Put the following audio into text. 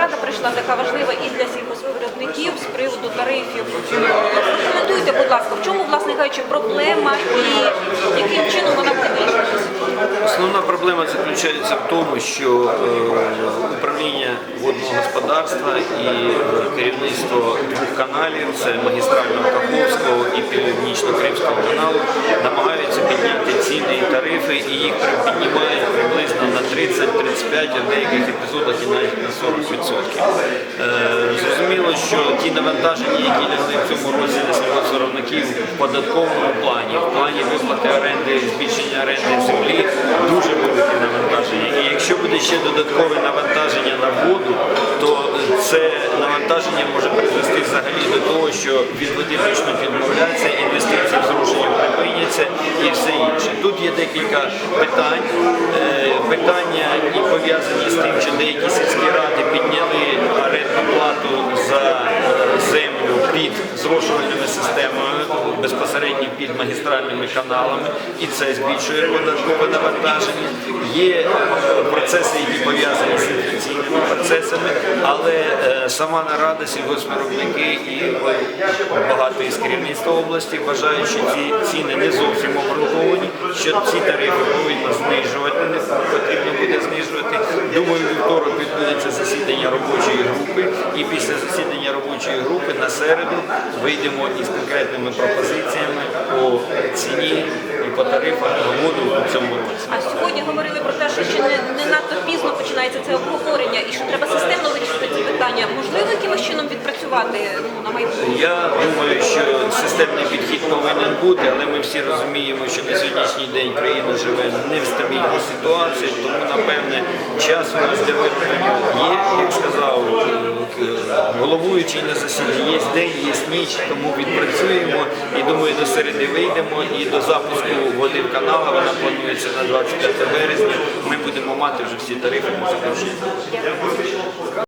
нарада прийшла така важлива і для сільгоспвиробників з приводу тарифів. Прокоментуйте, будь ласка, в чому, власне кажучи, проблема і яким чином вона буде вирішуватися? Основна проблема заключається в тому, що е, управління водного господарства і е, керівництво двох каналів, це магістрального Каховського і Північно-Кримського каналу, намагаються підняти ціни і тарифи, і їх піднімають приблизно на 30-35, а в деяких епізодах і навіть на 40%. Е, Зрозуміло, що ті навантаження, які лягли в цьому році на сільгоспвиробників в податковому плані, в плані виплати оренди, збільшення оренди землі, дуже велике навантаження. І якщо буде ще додаткове навантаження на воду, це навантаження може призвести взагалі до того, що від води почнуть відмовлятися, інвестиції зрушення припиняться і все інше. Тут є декілька питань. Е, Питання і пов'язані з тим, що деякі сільські ради підняли орендну плату за е, землю під зрошувальними системами, безпосередньо під магістральними каналами, і це збільшує податкове навантаження. Є е, процеси, які пов'язані з інфляційними процесами, але е, сама нарада, сільгоспвиробники і е, багато із керівництва області вважають, що ці ціни не зовсім обґрунтовані, що ці тарифи повинні знижувати, не потрібно буде знижувати. Думаю, вівторок відбудеться засідання робочої групи, і після засідання робочої групи на середу вийдемо із конкретними пропозиціями по ціні і по тарифах воду у цьому році. А сьогодні говорили про те, що ще не, не надто пізно починається це обговорення і що треба системно питання. Можливо, якимось чином відпрацювати ну, на майбутнє? Я думаю, що системний підхід повинен бути, але ми всі розуміємо, що на сьогоднішній день країна живе не в стабільній ситуації, тому напевне час у нас для вироблення є, як сказав е, головуючий на засіданні, є день, є ніч, тому відпрацюємо і думаю, до середи вийдемо і до запуску води в канал, вона планується на 25 березня. Ми будемо мати вже всі тарифи на закінчення.